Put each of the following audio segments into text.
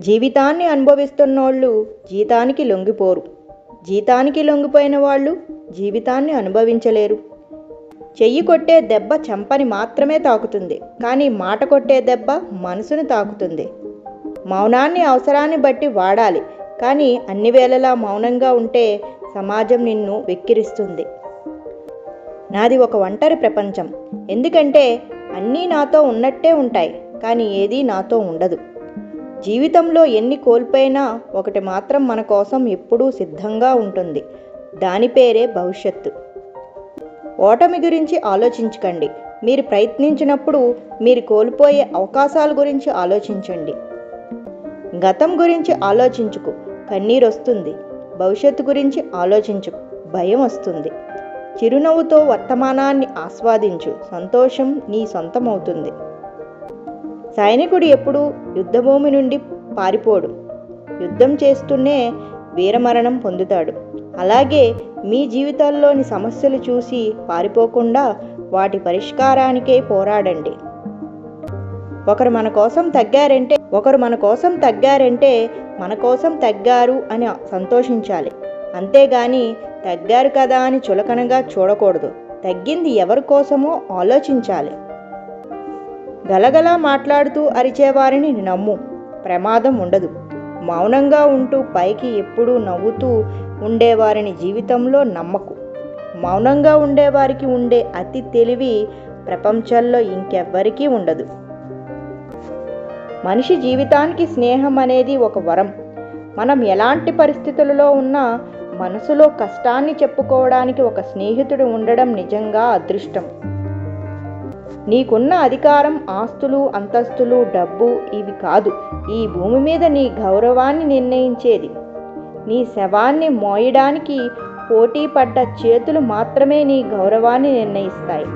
జీవితాన్ని అనుభవిస్తున్నోళ్ళు జీతానికి లొంగిపోరు. జీతానికి లొంగిపోయిన వాళ్ళు జీవితాన్ని అనుభవించలేరు. చెయ్యి కొట్టే దెబ్బ చెంపని మాత్రమే తాకుతుంది. కానీ మాట కొట్టే దెబ్బ మనసును తాకుతుంది. మౌనాన్ని అవసరాన్ని బట్టి వాడాలి. కానీ అన్ని వేళలా మౌనంగా ఉంటే సమాజం నిన్ను వెక్కిరిస్తుంది. నాది ఒక ఒంటరి ప్రపంచం. ఎందుకంటే అన్నీ నాతో ఉన్నట్టే ఉంటాయి. కానీ ఏదీ నాతో ఉండదు. జీవితంలో ఎన్ని కోల్పోయినా ఒకటి మాత్రం మన కోసం ఎప్పుడూ సిద్ధంగా ఉంటుంది. దాని పేరే భవిష్యత్తు. ఓటమి గురించి ఆలోచించకండి. మీరు ప్రయత్నించినప్పుడు మీరు కోల్పోయే అవకాశాల గురించి ఆలోచించండి. గతం గురించి ఆలోచించుకు. కన్నీరు వస్తుంది. భవిష్యత్తు గురించి ఆలోచించుకు భయం వస్తుంది. చిరునవ్వుతో వర్తమానాన్ని ఆస్వాదించు. సంతోషం నీ సొంతమవుతుంది. సైనికుడు ఎప్పుడు యుద్ధభూమి నుండి పారిపోడు. యుద్ధం చేస్తూనే వీరమరణం పొందుతాడు. అలాగే మీ జీవితాల్లోని సమస్యలు చూసి పారిపోకుండా వాటి పరిష్కారానికే పోరాడండి. ఒకరు మన కోసం తగ్గారంటే ఒకరు మన కోసం తగ్గారంటే మన కోసం తగ్గారు అని సంతోషించాలి. అంతేగాని తగ్గారు కదా అని చులకనగా చూడకూడదు. తగ్గింది ఎవరి కోసమో ఆలోచించాలి. గలగలా మాట్లాడుతూ అరిచేవారిని నమ్ము. ప్రమాదం ఉండదు. మౌనంగా ఉంటూ పైకి ఎప్పుడూ నవ్వుతూ ఉండేవారిని జీవితంలో నమ్మకు. మౌనంగా ఉండేవారికి ఉండే అతి తెలివి ప్రపంచంలో ఇంకెవ్వరికీ ఉండదు. మనిషి జీవితానికి స్నేహం అనేది ఒక వరం. మనం ఎలాంటి పరిస్థితులలో ఉన్నా మనసులో కష్టాన్ని చెప్పుకోవడానికి ఒక స్నేహితుడు ఉండడం నిజంగా అదృష్టం. నీకున్న అధికారం ఆస్తులు అంతస్తులు డబ్బు ఇవి కాదు. ఈ భూమి మీద నీ గౌరవాన్ని నిర్ణయించేది. నీ శవాన్ని మోయడానికి పోటీ పడ్డ చేతులు మాత్రమే నీ గౌరవాన్ని నిర్ణయిస్తాయి.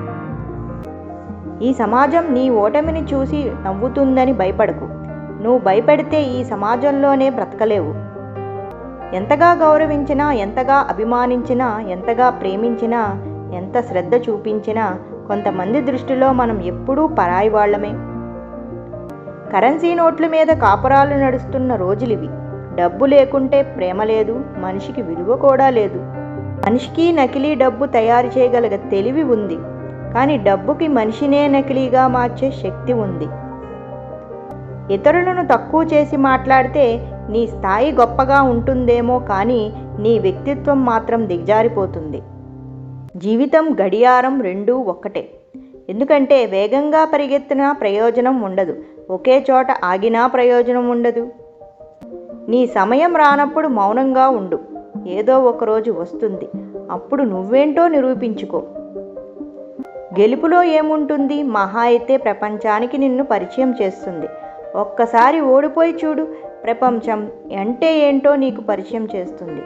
ఈ సమాజం నీ ఓటమిని చూసి నవ్వుతుందని భయపడకు. నువ్వు భయపెడితే ఈ సమాజంలోనే బ్రతకలేవు. ఎంతగా గౌరవించినా ఎంతగా అభిమానించినా ఎంతగా ప్రేమించినా ఎంత శ్రద్ధ చూపించినా కొంతమంది దృష్టిలో మనం ఎప్పుడూ పరాయి వాళ్ళమే. కరెన్సీ నోట్ల మీద కాపురాలు నడుస్తున్న రోజులివి. డబ్బు లేకుంటే ప్రేమ లేదు మనిషికి విలువ కూడా లేదు. మనిషికి నకిలీ డబ్బు తయారు చేయగల తెలివి ఉంది. కానీ డబ్బుకి మనిషినే నకిలీగా మార్చే శక్తి ఉంది. ఇతరులను తక్కువ చేసి మాట్లాడితే నీ స్థాయి గొప్పగా ఉంటుందేమో కానీ నీ వ్యక్తిత్వం మాత్రం దిగజారిపోతుంది. జీవితం గడియారం రెండూ ఒక్కటే. ఎందుకంటే వేగంగా పరిగెత్తినా ప్రయోజనం ఉండదు. ఒకే చోట ఆగినా ప్రయోజనం ఉండదు. నీ సమయం రానప్పుడు మౌనంగా ఉండు. ఏదో ఒకరోజు వస్తుంది. అప్పుడు నువ్వేంటో నిరూపించుకో. గెలుపులో ఏముంటుంది? మహా అయితే ప్రపంచానికి నిన్ను పరిచయం చేస్తుంది. ఒక్కసారి ఓడిపోయి చూడు. ప్రపంచం అంటే ఏంటో నీకు పరిచయం చేస్తుంది.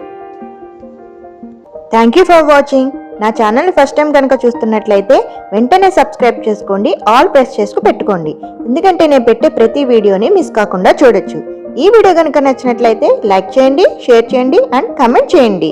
థ్యాంక్ యూ ఫర్ వాచింగ్ నా ఛానల్ ఫస్ట్ టైం కనుక చూస్తున్నట్లయితే వెంటనే సబ్స్క్రైబ్ చేసుకోండి ఆల్ ప్రెస్ చేసుకు పెట్టుకోండి. ఎందుకంటే నేను పెట్టే ప్రతి వీడియోని మిస్ కాకుండా చూడొచ్చు. ఈ వీడియో కనుక నచ్చినట్లయితే లైక్ చేయండి షేర్ చేయండి అండ్ కమెంట్ చేయండి.